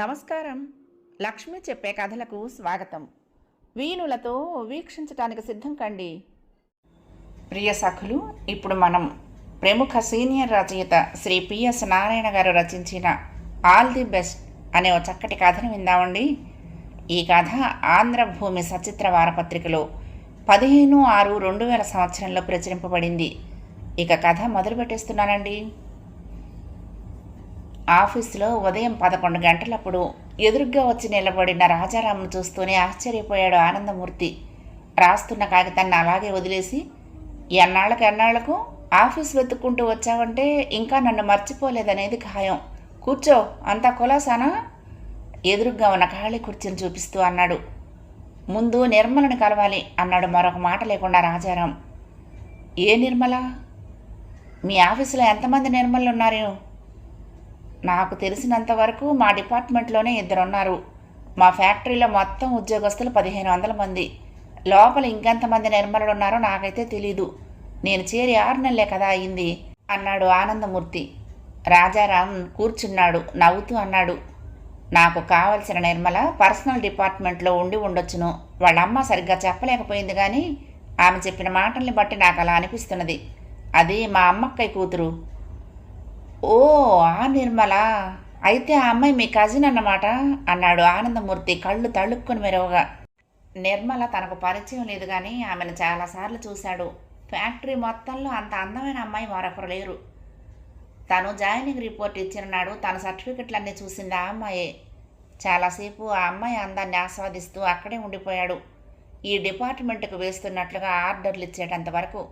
నమస్కారం. లక్ష్మి చెప్పే కథలకు స్వాగతం. వీణులతో వీక్షించటానికి సిద్ధం కండి. ప్రియ సఖులు ఇప్పుడు మనం ప్రముఖ సీనియర్ రచయిత శ్రీ పిఎస్ నారాయణ గారు రచించిన ఆల్ ది బెస్ట్ అనే ఓ చక్కటి కథను విందామండి. ఈ కథ ఆంధ్రభూమి సచిత్ర వారపత్రికలో పదిహేను ఆరు రెండు వేల సంవత్సరంలో ప్రచురింపబడింది. ఇక కథ మొదలు పెట్టేస్తున్నానండి ఆఫీసులో ఉదయం పదకొండు గంటలప్పుడు ఎదురుగ్గా వచ్చి నిలబడిన రాజారామును చూస్తూనే ఆశ్చర్యపోయాడు ఆనందమూర్తి. రాస్తున్న కాగితాన్ని అలాగే వదిలేసి ఎన్నాళ్ళకు ఎన్నాళ్ళకు ఆఫీస్ వెతుక్కుంటూ వచ్చావంటే ఇంకా నన్ను మర్చిపోలేదనేది ఖాయం. కూర్చో అంతా కులాసానా ఎదురుగ్గా ఉన్న ఖాళీ కుర్చీని చూపిస్తూ అన్నాడు. ముందు నిర్మలని కలవాలి అన్నాడు మరొక మాట లేకుండా రాజారాం. ఏ నిర్మల? మీ ఆఫీసులో ఎంతమంది నిర్మలు ఉన్నారు నాకు తెలిసినంత వరకు మా డిపార్ట్మెంట్లోనే ఇద్దరున్నారు. మా ఫ్యాక్టరీలో మొత్తం ఉద్యోగస్తులు పదిహేను వందల మంది. లోపల ఇంకెంతమంది నిర్మలుడు ఉన్నారో నాకైతే తెలీదు. నేను చేరి ఆరు నెలలే కదా అయింది అన్నాడు ఆనందమూర్తి. రాజారాం కూర్చున్నాడు నవ్వుతూ అన్నాడు. నాకు కావలసిన నిర్మల పర్సనల్ డిపార్ట్మెంట్లో ఉండి ఉండొచ్చును. వాళ్ళ అమ్మ సరిగ్గా చెప్పలేకపోయింది కానీ ఆమె చెప్పిన మాటల్ని బట్టి నాకు అలా అనిపిస్తున్నది. అది మా అమ్మక్కయ్య కూతురు. ఓ ఆ నిర్మల. అయితే ఆ అమ్మాయి మీ కజిన్ అన్నమాట అన్నాడు ఆనందమూర్తి కళ్ళు తళుక్కుని మెరవగా. నిర్మల తనకు పరిచయం లేదు కానీ ఆమెను చాలాసార్లు చూశాడు. ఫ్యాక్టరీ మొత్తంలో అంత అందమైన అమ్మాయి మరొకరు లేరు. తను జాయినింగ్ రిపోర్ట్ ఇచ్చిన నాడు తన సర్టిఫికెట్లన్నీ చూసింది ఆ అమ్మాయే. చాలాసేపు ఆ అమ్మాయి అందాన్ని ఆస్వాదిస్తూ అక్కడే ఉండిపోయాడు. ఈ డిపార్ట్మెంట్కు వేస్తున్నట్లుగా ఆర్డర్లు ఇచ్చేటంత వరకు.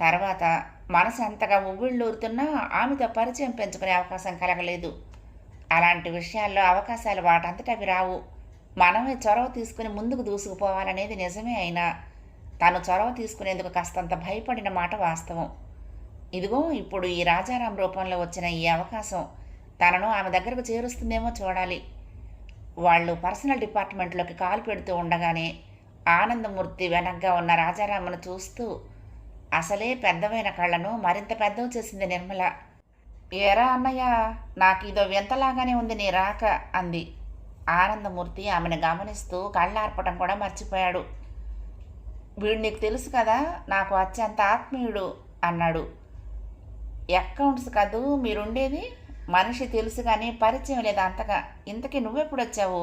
తర్వాత మనసు ఎంతగా ఉవ్విళ్ళూరుతున్నా ఆమెతో పరిచయం పెంచుకునే అవకాశం కలగలేదు. అలాంటి విషయాల్లో అవకాశాలు వాటంతట అవి రావు. మనమే చొరవ తీసుకుని ముందుకు దూసుకుపోవాలనేది నిజమే అయినా తను చొరవ తీసుకునేందుకు కాస్తంత భయపడిన మాట వాస్తవం. ఇదిగో ఇప్పుడు ఈ రాజారాం రూపంలో వచ్చిన ఈ అవకాశం తనను ఆమె దగ్గరకు చేరుస్తుందేమో చూడాలి. వాళ్ళు పర్సనల్ డిపార్ట్మెంట్లోకి కాలు పెడుతూ ఉండగానే ఆనందమూర్తి వెనక్గా ఉన్న రాజారామును చూస్తూ అసలే పెద్దవైన కళ్ళను మరింత పెద్దవి చేసింది నిర్మల. ఏరా అన్నయ్య నాకు ఇదో వింతలాగానే ఉంది నీ రాక అంది. ఆనందమూర్తి ఆమెను గమనిస్తూ కళ్ళార్పటం కూడా మర్చిపోయాడు. వీడు నీకు తెలుసు కదా నాకు అత్యంత ఆత్మీయుడు అన్నాడు. అకౌంట్స్ కదూ మీరుండేది? మనిషి తెలుసు కానీ పరిచయం లేదు అంతగా? ఇంతకీ నువ్వెప్పుడు వచ్చావు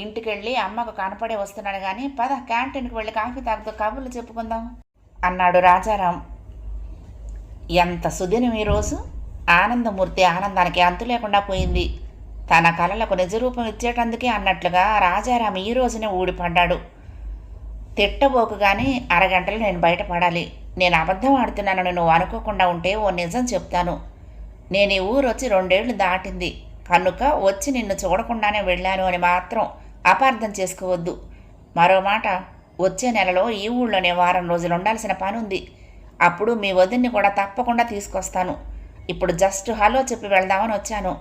ఇంటికెళ్ళి అమ్మకు కనపడే వస్తున్నాడు కానీ పద క్యాంటీన్కి వెళ్ళి కాఫీ తాగుతూ కబుర్లు చెప్పుకుందాం. అన్నాడు రాజారాం. ఎంత సుదినం ఈరోజు ఆనందమూర్తి ఆనందానికి అంతు లేకుండా పోయింది. తన కళలకు నిజరూపం ఇచ్చేటందుకే అన్నట్లుగా రాజారాం ఈ రోజునే ఊడిపడ్డాడు. తిట్టబోకు కానీ అరగంటలో నేను బయటపడాలి. నేను అబద్ధం ఆడుతున్నానని నువ్వు అనుకోకుండా ఉంటే ఓ నిజం చెప్తాను. నేను ఈ ఊరు వచ్చి రెండేళ్ళు దాటింది. కనుక వచ్చి నిన్ను చూడకుండానే వెళ్ళాను అని మాత్రం అపార్థం చేసుకోవద్దు. మరో మాట వచ్చే నెలలో ఈ ఊళ్ళోనే వారం రోజులు ఉండాల్సిన పని ఉంది అప్పుడు మీ వదిన్ని కూడా తప్పకుండా తీసుకొస్తాను. ఇప్పుడు జస్ట్ హలో చెప్పి వెళ్దామని వచ్చాను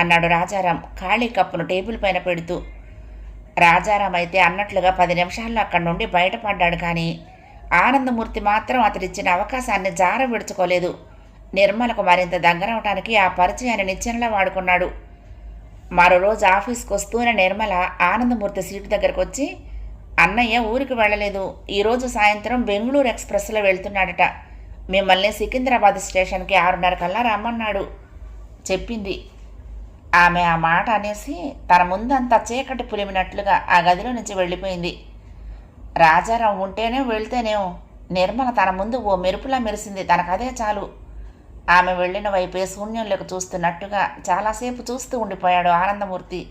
అన్నాడు రాజారాం ఖాళీ కప్పును టేబుల్ పైన పెడుతూ. రాజారాం అయితే అన్నట్లుగా పది నిమిషాల్లో అక్కడి నుండి బయటపడ్డాడు కానీ ఆనందమూర్తి మాత్రం అతడిచ్చిన అవకాశాన్ని జార విడుచుకోలేదు. నిర్మలకు మరింత దగ్గరవటానికి ఆ పరిచయాన్ని నిచ్చెనలా వాడుకున్నాడు. మరో రోజు ఆఫీస్కి వస్తూనే నిర్మల ఆనందమూర్తి సీటు దగ్గరకు వచ్చి అన్నయ్య ఊరికి వెళ్ళలేదు. ఈరోజు సాయంత్రం బెంగళూరు ఎక్స్ప్రెస్లో వెళ్తున్నాడట. మిమ్మల్ని సికింద్రాబాద్ స్టేషన్కి ఆరున్నర కల్లా రమ్మన్నాడు. చెప్పింది. ఆమె ఆ మాట అనేసి తన ముందంతా చీకటి పులిమినట్లుగా ఆ గదిలో నుంచి వెళ్ళిపోయింది. రాజారావు ఉంటేనే వెళ్తేనేం నిర్మల తన ముందు ఓ మెరుపులా మెరిసింది. తనకదే చాలు. ఆమె వెళ్ళిన వైపే శూన్యంలోకి చూస్తున్నట్టుగా చాలాసేపు చూస్తూ ఉండిపోయాడు ఆనందమూర్తి.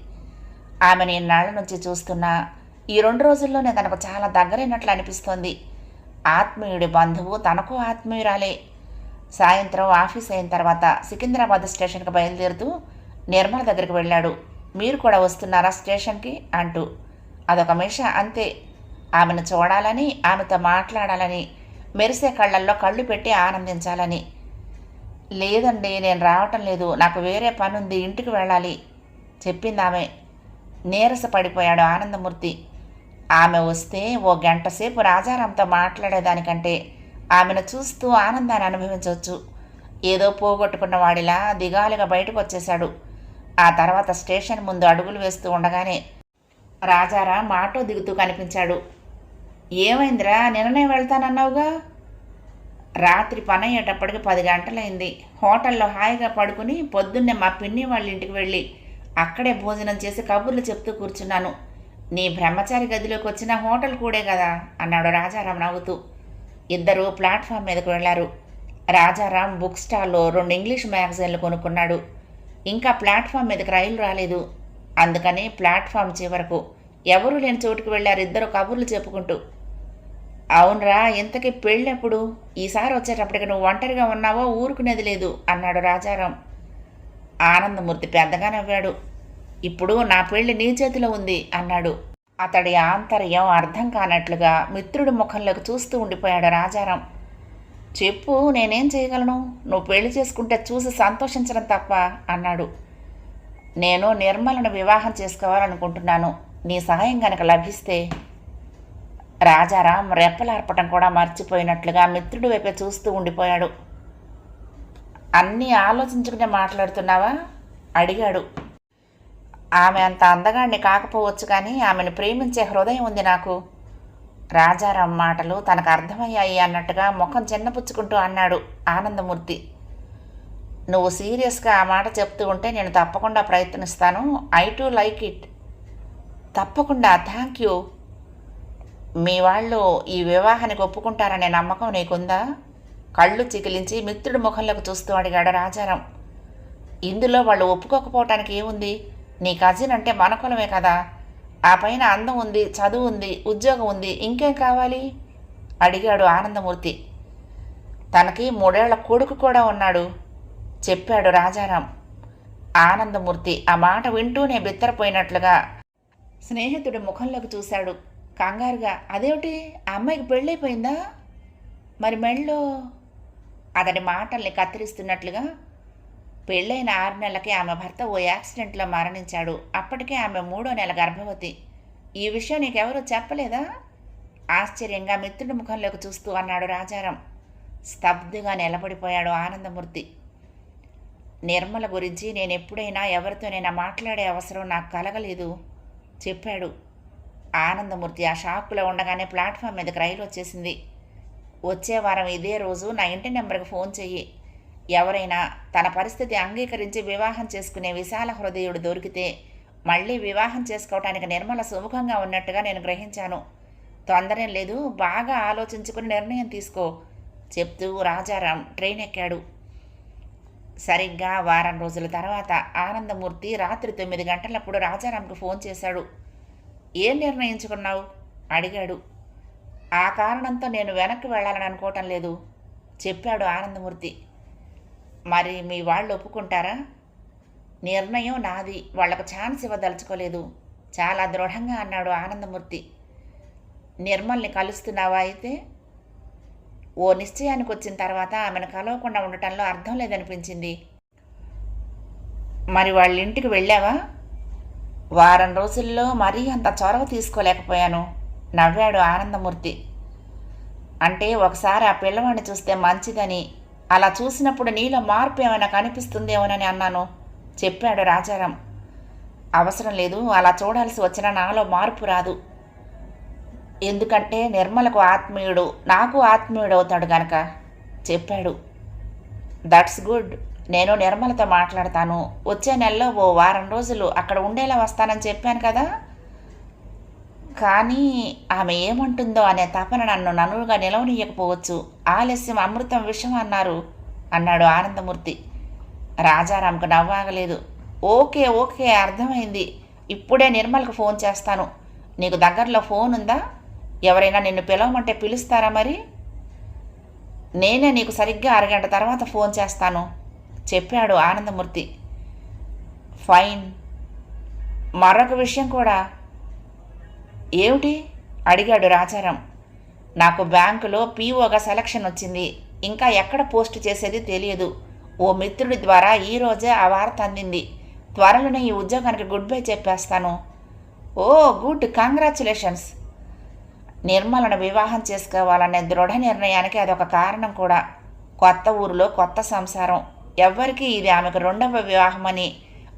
ఆమెను ఇన్నాళ్ళ నుంచి చూస్తున్నా. ఈ రెండు రోజుల్లోనే తనకు చాలా దగ్గరైనట్లు అనిపిస్తోంది. ఆత్మీయుడి బంధువు తనకు ఆత్మీయురాలే. సాయంత్రం ఆఫీస్ అయిన తర్వాత సికింద్రాబాద్ స్టేషన్కి బయలుదేరుతూ నిర్మల దగ్గరికి వెళ్ళాడు. మీరు కూడా వస్తున్నారా స్టేషన్కి? అంటూ. అదొక మిష అంతే. ఆమెను చూడాలని ఆమెతో మాట్లాడాలని మెరిసే కళ్ళల్లో కళ్ళు పెట్టి ఆనందించాలని. లేదండి నేను రావటం లేదు. నాకు వేరే పని ఉంది ఇంటికి వెళ్ళాలి చెప్పింది ఆమె. నీరస పడిపోయాడు ఆనందమూర్తి. ఆమె వస్తే ఓ గంట సేపు రాజారాంతో మాట్లాడేదానికంటే ఆమెను చూస్తూ ఆనందాన్ని అనుభవించవచ్చు. ఏదో పోగొట్టుకున్న వాడిలా దిగాలుగా బయటకు వచ్చేశాడు. ఆ తర్వాత స్టేషన్ ముందు అడుగులు వేస్తూ ఉండగానే రాజారాం ఆటో దిగుతూ కనిపించాడు. ఏమైందిరా నిన్ననే వెళ్తానన్నావుగా? రాత్రి పని అయ్యేటప్పటికి పది గంటలైంది. హోటల్లో హాయిగా పడుకుని పొద్దున్నే మా పిన్ని వాళ్ళ ఇంటికి వెళ్ళి అక్కడే భోజనం చేసి కబుర్లు చెప్తూ కూర్చున్నాను. నీ బ్రహ్మచారి గదిలోకి వచ్చిన హోటల్ కూడే కదా? అన్నాడు రాజారాం నవ్వుతూ. ఇద్దరు ప్లాట్ఫామ్ మీదకు వెళ్ళారు రాజారాం బుక్ స్టాల్లో రెండు ఇంగ్లీష్ మ్యాగజైన్లు కొనుక్కున్నాడు. ఇంకా ప్లాట్ఫామ్ మీదకి రైలు రాలేదు. అందుకని ప్లాట్ఫామ్ చివరకు ఎవరూ లేని చోటుకు వెళ్ళారు ఇద్దరు కబుర్లు చెప్పుకుంటూ. అవునరా ఇంతకీ పెళ్ళెప్పుడు? ఈసారి వచ్చేటప్పటికి నువ్వు ఒంటరిగా ఉన్నావో ఊరుకునేది లేదు అన్నాడు రాజారాం. ఆనందమూర్తి పెద్దగా నవ్వాడు. ఇప్పుడు నా పెళ్ళి నీ చేతిలో ఉంది అన్నాడు. అతడి ఆంతర్యం అర్థం కానట్లుగా మిత్రుడి ముఖంలోకి చూస్తూ ఉండిపోయాడు రాజారాం. చెప్పు నేనేం చేయగలను? నువ్వు పెళ్ళి చేసుకుంటే చూసి సంతోషించడం తప్ప అన్నాడు. నేను నిర్మలను వివాహం చేసుకోవాలనుకుంటున్నాను. నీ సహాయం కనుక లభిస్తే. రాజారాం రెప్పలార్పటం కూడా మర్చిపోయినట్లుగా మిత్రుడి వైపే చూస్తూ ఉండిపోయాడు. అన్నీ ఆలోచించుకునే మాట్లాడుతున్నావా? అడిగాడు. ఆమె అంత అందగాడిని కాకపోవచ్చు కానీ ఆమెను ప్రేమించే హృదయం ఉంది నాకు. రాజారాం మాటలు తనకు అర్థమయ్యాయి అన్నట్టుగా ముఖం చిన్నపుచ్చుకుంటూ అన్నాడు ఆనందమూర్తి. నువ్వు సీరియస్గా ఆ మాట చెప్తూ ఉంటే నేను తప్పకుండా ప్రయత్నిస్తాను. I too like it. తప్పకుండా థ్యాంక్ యూ. మీ వాళ్ళు ఈ వివాహానికి ఒప్పుకుంటారనే నమ్మకం నీకుందా? కళ్ళు చికిలించి మిత్రుడి ముఖంలోకి చూస్తూ అడిగాడు రాజారాం. ఇందులో వాళ్ళు ఒప్పుకోకపోవటానికి ఏముంది? నీ కజిన్ అంటే మనకులమే కదా? ఆ పైన అందం ఉంది చదువు ఉంది ఉద్యోగం ఉంది ఇంకేం కావాలి? అడిగాడు ఆనందమూర్తి. తనకి మూడేళ్ళ కొడుకు కూడా ఉన్నాడు చెప్పాడు రాజారాం. ఆనందమూర్తి ఆ మాట వింటూనే బిత్తరపోయినట్లుగా స్నేహితుడి ముఖంలోకి చూశాడు. కంగారుగా అదేమిటి? ఆ అమ్మాయికి పెళ్ళైపోయిందా? మరి మెళ్ళో అతడి మాటల్ని కత్తిరిస్తున్నట్లుగా పెళ్ళైన ఆరు నెలలకి ఆమె భర్త ఓ యాక్సిడెంట్లో మరణించాడు. అప్పటికే ఆమె మూడో నెల గర్భవతి. ఈ విషయం నీకెవరూ చెప్పలేదా? ఆశ్చర్యంగా మిత్రుడి ముఖంలోకి చూస్తూ అన్నాడు రాజారాం. స్తబ్దుగా నిలబడిపోయాడు ఆనందమూర్తి. నిర్మల గురించి నేను ఎప్పుడైనా ఎవరితోనైనా మాట్లాడే అవసరం నాకు కలగలేదు చెప్పాడు. ఆనందమూర్తి ఆ షాక్లో ఉండగానే ప్లాట్ఫామ్ మీదకి రైలు వచ్చేసింది. వచ్చే వారం ఇదే రోజు నా ఇంటి నెంబర్కి ఫోన్ చెయ్యి. ఎవరైనా తన పరిస్థితి అంగీకరించి వివాహం చేసుకునే విశాల హృదయుడు దొరికితే మళ్ళీ వివాహం చేసుకోవటానికి నిర్మల సుముఖంగా ఉన్నట్టుగా నేను గ్రహించాను. తొందరేం లేదు బాగా ఆలోచించుకుని నిర్ణయం తీసుకో చెప్తూ రాజారాం ట్రైన్ ఎక్కాడు సరిగ్గా వారం రోజుల తర్వాత ఆనందమూర్తి రాత్రి తొమ్మిది గంటలప్పుడు రాజారాంకు ఫోన్ చేశాడు. ఏం నిర్ణయించుకున్నావు? అడిగాడు. ఆ కారణంతో నేను వెనక్కి వెళ్ళాలని అనుకోవటం లేదు చెప్పాడు ఆనందమూర్తి. మరి మీ వాళ్ళు ఒప్పుకుంటారా? నిర్ణయం నాది. వాళ్ళకు ఛాన్స్ ఇవ్వదలుచుకోలేదు. చాలా దృఢంగా అన్నాడు ఆనందమూర్తి. నిర్మల్ని కలుస్తున్నావా అయితే? ఓ నిశ్చయానికి వచ్చిన తర్వాత ఆమెను కలవకుండా ఉండటంలో అర్థం లేదనిపించింది. మరి వాళ్ళ ఇంటికి వెళ్ళావా? వారం రోజుల్లో మరీ అంత చొరవ తీసుకోలేకపోయాను నవ్వాడు ఆనందమూర్తి. అంటే ఒకసారి ఆ పిల్లవాడిని చూస్తే మంచిదని అలా చూసినప్పుడు నీలో మార్పు ఏమైనా కనిపిస్తుందేమోనని అన్నాను. చెప్పాడు రాజారాం. అవసరం లేదు అలా చూడాల్సి వచ్చిన నాలో మార్పు రాదు. ఎందుకంటే నిర్మలకు ఆత్మీయుడు నాకు ఆత్మీయుడు అవుతాడు గనక చెప్పాడు. దట్స్ గుడ్ నేను నిర్మలతో మాట్లాడతాను. వచ్చే నెలలో ఓ వారం రోజులు అక్కడ ఉండేలా వస్తానని చెప్పాను కదా? కానీ ఆమె ఏమంటుందో అనే తపన నన్ను ననువుగా నిలవనీయకపోవచ్చు. ఆలస్యం అమృతం విషం అన్నారు అన్నాడు ఆనందమూర్తి. రాజారాంకు నవ్వాగలేదు. ఓకే ఓకే అర్థమైంది. ఇప్పుడే నిర్మల్కి ఫోన్ చేస్తాను. నీకు దగ్గరలో ఫోన్ ఉందా? ఎవరైనా నిన్ను పిలవమంటే పిలుస్తారా మరి? నేనే నీకు సరిగ్గా అరగంట తర్వాత ఫోన్ చేస్తాను చెప్పాడు ఆనందమూర్తి. ఫైన్. మరొక విషయం కూడా ఏమిటి? అడిగాడు రాజారాం. నాకు బ్యాంకులో పీఓగా సెలక్షన్ వచ్చింది. ఇంకా ఎక్కడ పోస్ట్ చేసేది తెలియదు. ఓ మిత్రుడి ద్వారా ఈరోజే ఆ వార్త అందింది. త్వరలోనే ఈ ఉద్యోగానికి గుడ్ బై చెప్పేస్తాను. ఓ గుడ్. కంగ్రాచులేషన్స్. నిర్మలను వివాహం చేసుకోవాలనే దృఢ నిర్ణయానికి అదొక కారణం కూడా. కొత్త ఊరిలో కొత్త సంసారం. ఎవ్వరికీ ఇది ఆమెకు రెండవ వివాహమని.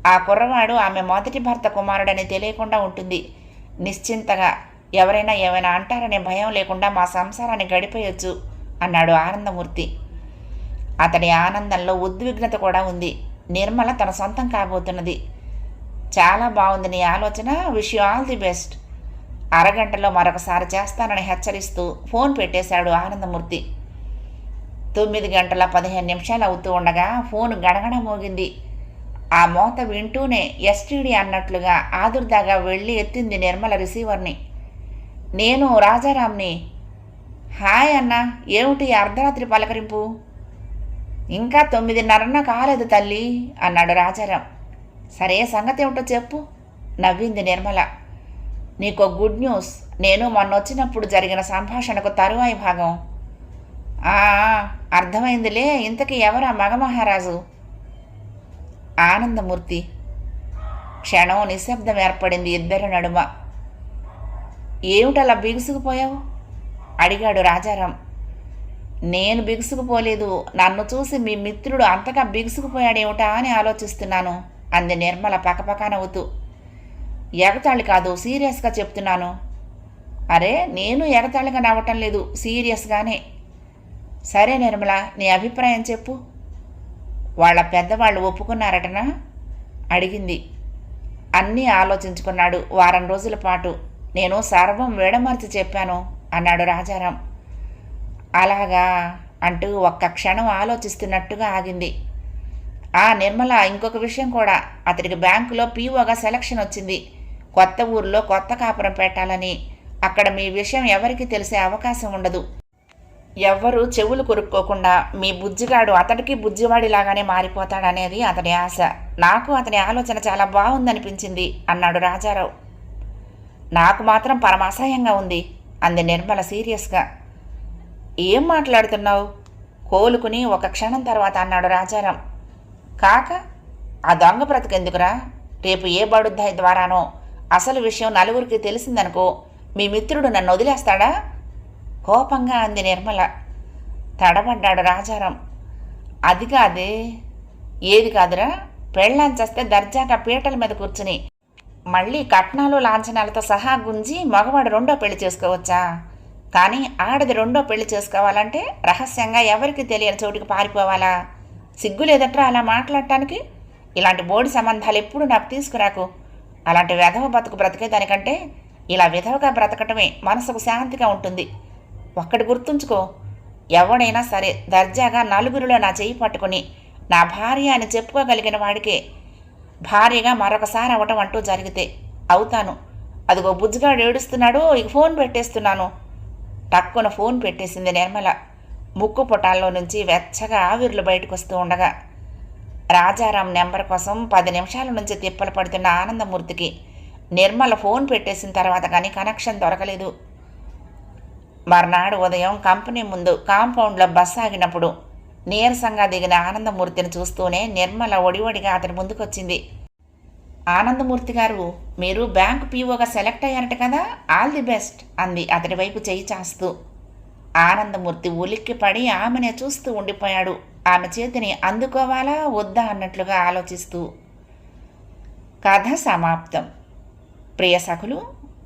ఆ కుర్రవాడు ఆమె మొదటి భర్త కుమారుడని తెలియకుండా ఉంటుంది. నిశ్చింతగా ఎవరైనా ఏమైనా అంటారనే భయం లేకుండా మా సంసారాన్ని గడిపేయొచ్చు అన్నాడు ఆనందమూర్తి. అతడి ఆనందంలో ఉద్విగ్నత కూడా ఉంది. నిర్మల తన సొంతం కాబోతున్నది. చాలా బాగుంది నీ ఆలోచన. Wish you all the best అరగంటలో మరొకసారి చేస్తానని హెచ్చరిస్తూ ఫోన్ పెట్టేశాడు ఆనందమూర్తి. తొమ్మిది గంటల పదిహేను నిమిషాలు అవుతూ ఉండగా ఫోన్ గడగడ మోగింది ఆ మోత వింటూనే ఎస్టీడీ అన్నట్లుగా ఆదుర్దాగా వెళ్ళి ఎత్తింది నిర్మల రిసీవర్ని. నేను రాజారాంని. హాయ్ అన్న ఏమిటి అర్ధరాత్రి పలకరింపు? ఇంకా తొమ్మిదిన్నరన్న కాలేదు తల్లి అన్నాడు రాజారాం. సరే సంగతి ఏమిటో చెప్పు నవ్వింది నిర్మల. నీకో గుడ్ న్యూస్ నేను మొన్న వచ్చినప్పుడు జరిగిన సంభాషణకు తరువాయి భాగం. ఆ అర్థమైందిలే ఇంతకీ ఎవరా మగమహారాజు? ఆనందమూర్తి. క్షణం నిశ్శబ్దం ఏర్పడింది ఇద్దరి నడుమ. ఏమిటలా బిగుసుకుపోయావు? అడిగాడు రాజారాం. నేను బిగుసుకుపోలేదు. నన్ను చూసి మీ మిత్రుడు అంతగా బిగుసుకుపోయాడేమిటా అని ఆలోచిస్తున్నాను అంది నిర్మల పకపక నవ్వుతూ ఎగతాళి కాదు సీరియస్గా చెప్తున్నాను. అరే నేను ఎగతాళిగా నవ్వటం లేదు సీరియస్గానే. సరే నిర్మల నీ అభిప్రాయం చెప్పు. వాళ్ళ పెద్దవాళ్ళు ఒప్పుకున్నారటనా? అడిగింది. అన్నీ ఆలోచించుకున్నాడు. వారం రోజుల పాటు. నేను సర్వం వేడమర్చి చెప్పాను అన్నాడు రాజారాం. అలాగా? అంటూ ఒక్క క్షణం ఆలోచిస్తున్నట్టుగా ఆగింది. ఆ నిర్మల ఇంకొక విషయం కూడా. అతడికి బ్యాంకులో పీఓగా సెలక్షన్ వచ్చింది. కొత్త ఊర్లో కొత్త కాపురం పెట్టాలని. అక్కడ మీ విషయం ఎవరికి తెలిసే అవకాశం ఉండదు. ఎవ్వరూ చెవులు కొరుక్కోకుండా మీ బుజ్జిగాడు అతడికి బుజ్జివాడిలాగానే మారిపోతాడనేది అతని ఆశ. నాకు అతని ఆలోచన చాలా బాగుందనిపించింది అన్నాడు రాజారావు. నాకు మాత్రం పరమాసహ్యంగా ఉంది అంది నిర్మల సీరియస్గా. ఏం మాట్లాడుతున్నావు? కోలుకుని ఒక క్షణం తర్వాత అన్నాడు రాజారాం. కాక ఆ దొంగ బ్రతికెందుకురా? రేపు ఏ బడుద్దాయి ద్వారానో? అసలు విషయం నలుగురికి తెలిసిందనుకో మీ మిత్రుడు నన్ను వదిలేస్తాడా? కోపంగా అంది నిర్మల. తడబడ్డాడు రాజారాం. అది కాదే ఏది కాదురా? పెళ్ళాంచేస్తే దర్జాగా పీటల మీద కూర్చుని మళ్ళీ కట్నాలు లాంఛనాలతో సహా గుంజి మగవాడు రెండో పెళ్ళి చేసుకోవచ్చా? కానీ ఆడది రెండో పెళ్ళి చేసుకోవాలంటే రహస్యంగా ఎవరికి తెలియని చోటుకి పారిపోవాలా? సిగ్గు లేదట్రా అలా మాట్లాడటానికి? ఇలాంటి బోడి సంబంధాలు ఎప్పుడు నాకు తీసుకురాకు. అలాంటి వెధవ బతుకు బ్రతికేదానికంటే ఇలా విధవగా బ్రతకటమే మనసుకు శాంతిగా ఉంటుంది. ఒక్కటి గుర్తుంచుకో. ఎవడైనా సరే దర్జాగా నలుగురిలో నా చేయి పట్టుకుని నా భార్య అని చెప్పుకోగలిగిన వాడికే భార్యగా మరొకసారి అవటం అంటూ జరిగితే అవుతాను. అదిగో బుజ్జిగాడు ఏడుస్తున్నాడు ఇక ఫోన్ పెట్టేస్తున్నాను. టక్కున ఫోన్ పెట్టేసింది నిర్మల. ముక్కు పొటాల్లో నుంచి వెచ్చగా ఆవిర్లు బయటకు వస్తూ ఉండగా రాజారాం నెంబర్ కోసం పది నిమిషాల నుంచి తిప్పలు పడుతున్న ఆనందమూర్తికి నిర్మల ఫోన్ పెట్టేసిన తర్వాత కానీ కనెక్షన్ దొరకలేదు. మర్నాడు ఉదయం కంపెనీ ముందు కాంపౌండ్లో బస్సు ఆగినప్పుడు నీరసంగా దిగిన ఆనందమూర్తిని చూస్తూనే నిర్మల ఒడివడిగా అతని ముందుకొచ్చింది. ఆనందమూర్తి గారు మీరు బ్యాంకు పీఓగా సెలెక్ట్ అయ్యారట కదా ఆల్ ది బెస్ట్ అంది అతడి వైపు చేయి చాస్తూ. ఆనందమూర్తి ఉలిక్కిపడి ఆమెనే చూస్తూ ఉండిపోయాడు. ఆమె చేతిని అందుకోవాలా వద్దా అన్నట్లుగా ఆలోచిస్తూ. కథ సమాప్తం. ప్రియ సఖులు